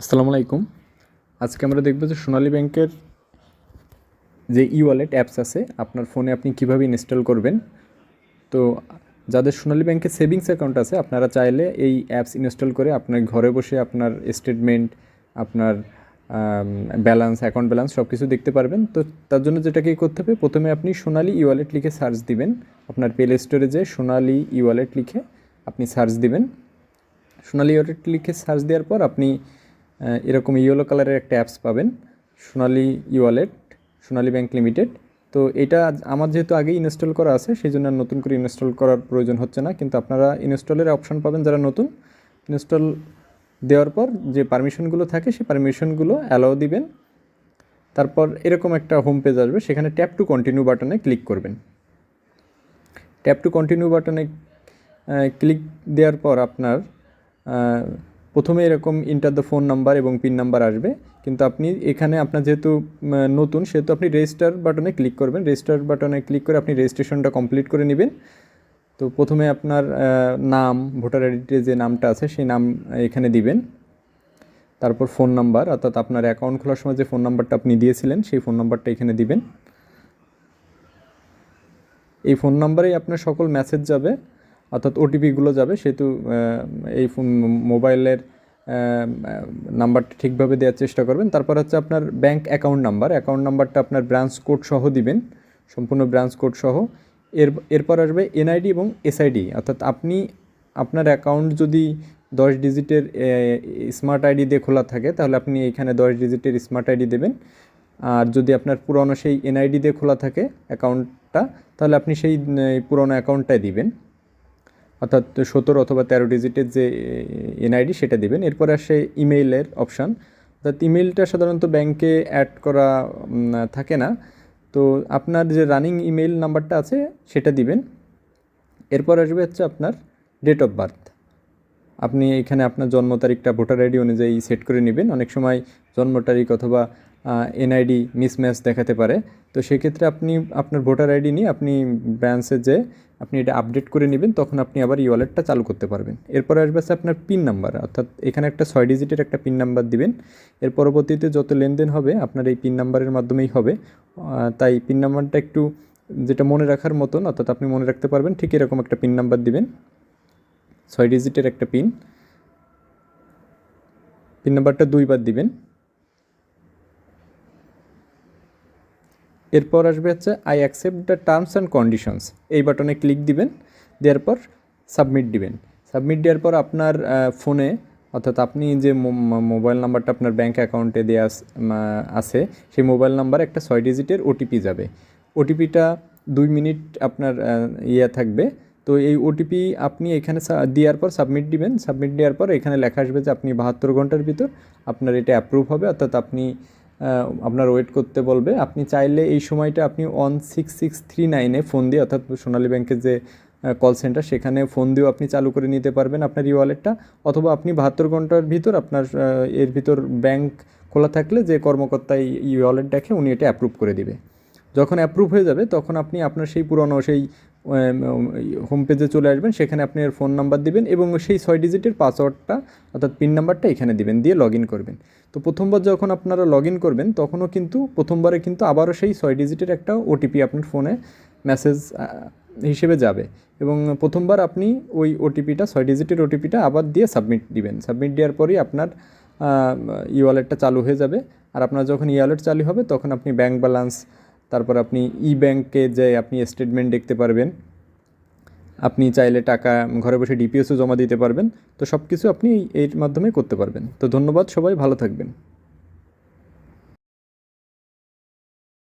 আসসালামু আলাইকুম। আজকে আমরা দেখব যে সোনালী ব্যাংকের যে ই ওয়ালেট অ্যাপস আছে, আপনার ফোনে আপনি কীভাবে ইনস্টল করবেন। তো যাদের সোনালী ব্যাংকের সেভিংস অ্যাকাউন্ট আছে, আপনারা চাইলে এই অ্যাপস ইনস্টল করে আপনার ঘরে বসে আপনার স্টেটমেন্ট আপনার ব্যালেন্স অ্যাকাউন্ট ব্যালেন্স সব কিছু দেখতে পারবেন। তো তার জন্য যেটাকে করতে হবে, প্রথমে আপনি সোনালী ই ওয়ালেট লিখে সার্চ দিবেন। আপনার প্লে স্টোরে যে সোনালী ই ওয়ালেট লিখে আপনি সার্চ দিবেন। সোনালী ওয়ালেট লিখে সার্চ দেওয়ার পর আপনি এরকম ইয়েলো কালারের একটা অ্যাপস পাবেন, Sonali e wallet Sonali bank limited তো এটা আমার যেহেতু আগেই ইনস্টল করা আছে সেই জন্য নতুন করে ইনস্টল করার প্রয়োজন হচ্ছে না। কিন্তু আপনারা ইনস্টলের অপশন পাবেন যারা নতুন। ইনস্টল দেওয়ার পর যে পারমিশনগুলো থাকে সেই পারমিশনগুলো অ্যালাও দিবেন। তারপর এরকম একটা হোম পেজ আসবে, সেখানে ট্যাপ টু কন্টিনিউ বাটনে ক্লিক করবেন। ট্যাপ টু কন্টিনিউ বাটনে ক্লিক দেওয়ার পর আপনার প্রথমে এরকম ইন্টার দ্য ফোন নাম্বার এবং পিন নাম্বার আসবে, কিন্তু আপনি এখানে আপনার যেহেতু নতুন, সেহেতু আপনি রেজিস্টার বাটনে ক্লিক করবেন। রেজিস্টার বাটনে ক্লিক করে আপনি রেজিস্ট্রেশনটা কমপ্লিট করে নেবেন। তো প্রথমে আপনার নাম ভোটার আইডিতে যে নামটা আছে, সেই নাম এখানে দিবেন। তারপর ফোন নাম্বার অর্থাৎ আপনার অ্যাকাউন্ট খোলার সময় যে ফোন নাম্বারটা আপনি দিয়েছিলেন, সেই ফোন নাম্বারটা এখানে দিবেন। এই ফোন নাম্বারেই আপনার সকল মেসেজ যাবে, অর্থাৎ ওটিপিগুলো যাবে, সেহেতু এই ফোন মোবাইলের নাম্বারটা ঠিকভাবে দেওয়ার চেষ্টা করবেন। তারপর হচ্ছে আপনার ব্যাংক অ্যাকাউন্ট নাম্বার অ্যাকাউন্ট নাম্বারটা আপনার ব্রাঞ্চ কোড সহ দিবেন। সম্পূর্ণ ব্রাঞ্চ কোড সহ। এর, এরপর আসবে এনআইডি এবং এসআইডি অর্থাৎ আপনি, আপনার অ্যাকাউন্ট যদি দশ ডিজিটের স্মার্ট আইডি দিয়ে খোলা থাকে, তাহলে আপনি এখানে দশ ডিজিটের স্মার্ট আইডি দেবেন। আর যদি আপনার পুরনো সেই এনআইডি দিয়ে খোলা থাকে অ্যাকাউন্টটা তাহলে আপনি সেই পুরনো অ্যাকাউন্টটাই দিবেন। অর্থাৎ সতেরো অথবা তেরো ডিজিটের যে এনআইডি সেটা দিবেন। এরপর আসে ইমেইলের অপশান। অর্থাৎ ইমেইলটা সাধারণত ব্যাংকে অ্যাড করা থাকে না। তো আপনার যে রানিং ইমেইল নাম্বারটা আছে, সেটা দিবেন। এরপর আসবে হচ্ছে আপনার ডেট অফ বার্থ। আপনি এখানে আপনার জন্ম তারিখটা, ভোটার আইডি অনুযায়ী সেট করে নেবেন। অনেক সময় জন্ম তারিখ অথবা এনআইডি মিসম্যাচ দেখাতে পারে। তো সেক্ষেত্রে আপনি, আপনার ভোটার আইডি নিয়ে আপনি ব্রাঞ্চে যে আপনি এটা আপডেট করে নেবেন, তখন আপনি আবার ই ওয়ালেটটা চালু করতে পারবেন। এরপরে আসবে হচ্ছে আপনার পিন নাম্বার অর্থাৎ এখানে একটা ছয় ডিজিটের একটা পিন নাম্বার দিবেন। এর পরবর্তীতে যত লেনদেন হবে, আপনার এই পিন নাম্বারের মাধ্যমেই হবে। তাই পিন নাম্বারটা একটু যেটা মনে রাখার মতন, অর্থাৎ আপনি মনে রাখতে পারবেন, ঠিক এরকম একটা পিন নাম্বার দিবেন। ছয় ডিজিটের একটা পিন পিন নাম্বারটা দুইবার দিবেন। এরপর আসবে হচ্ছে I accept the terms and conditions এই বাটনে ক্লিক দিবেন, দেওয়ার পর সাবমিট দিবেন। সাবমিট দেওয়ার পর আপনার ফোনে অর্থাৎ আপনি যে মোবাইল নাম্বারটা আপনার ব্যাঙ্ক অ্যাকাউন্টে দেওয়া আছে, সেই মোবাইল নাম্বারে একটা ছয় ডিজিটের ওটিপি যাবে। ওটিপিটা দুই মিনিট আপনার ইয়ে থাকবে। তো এই ওটিপি আপনি এখানে দেওয়ার পর সাবমিট দিবেন। সাবমিট দেওয়ার পর এখানে লেখা আসবে যে আপনি বাহাত্তর ঘণ্টার ভিতর আপনার এটা অ্যাপ্রুভ হবে। অর্থাৎ আপনি আপনার ওয়েট করতে বলবে। আপনি চাইলে এই সময়টা আপনি ওয়ান সিক্স সিক্স থ্রি নাইনে ফোন দিয়ে, অর্থাৎ সোনালী ব্যাংকের যে কল সেন্টার সেখানে ফোন দিয়েও আপনি চালু করে নিতে পারবেন আপনার ই ওয়ালেটটা অথবা আপনি বাহাত্তর ঘণ্টার ভিতর আপনার এর ভিতর ব্যাংক খোলা থাকলে যে কর্মকর্তা ই ওয়ালেট দেখে, উনি এটা অ্যাপ্রুভ করে দিবে। যখন অ্যাপ্রুভ হয়ে যাবে, তখন আপনি আপনার সেই পুরনো সেই হোম পেজে চলে আসবেন, সেখানে আপনি এর ফোন নাম্বার দিবেন এবং সেই ছয় ডিজিটের পাসওয়ার্ডটা অর্থাৎ পিন নাম্বারটা এখানে দিবেন, দিয়ে লগ ইন করবেন। তো প্রথমবার যখন আপনারা লগ ইন করবেন, তখনও কিন্তু, প্রথমবারে কিন্তু আবারও সেই ছয় ডিজিটের একটা ওটিপি আপনার ফোনে মেসেজ হিসেবে যাবে। এবং প্রথমবার আপনি ওই ওটিপিটা ছয় ডিজিটের ওটিপিটা আবার দিয়ে সাবমিট দিবেন। সাবমিট দেওয়ার পরই আপনার ই ওয়ালেটটা চালু হয়ে যাবে। আর আপনার যখন ই ওয়ালেট চালু হবে, তখন আপনি ব্যাংক ব্যালেন্স তারপর আপনি ই ব্যাংকে যে আপনি স্টেটমেন্ট দেখতে পারবেন, আপনি চাইলে টাকা ঘরে বসে ডিপিএসও জমা দিতে পারবেন। তো সব কিছু আপনি এর মাধ্যমে করতে পারবেন। তো ধন্যবাদ সবাই, ভালো থাকবেন।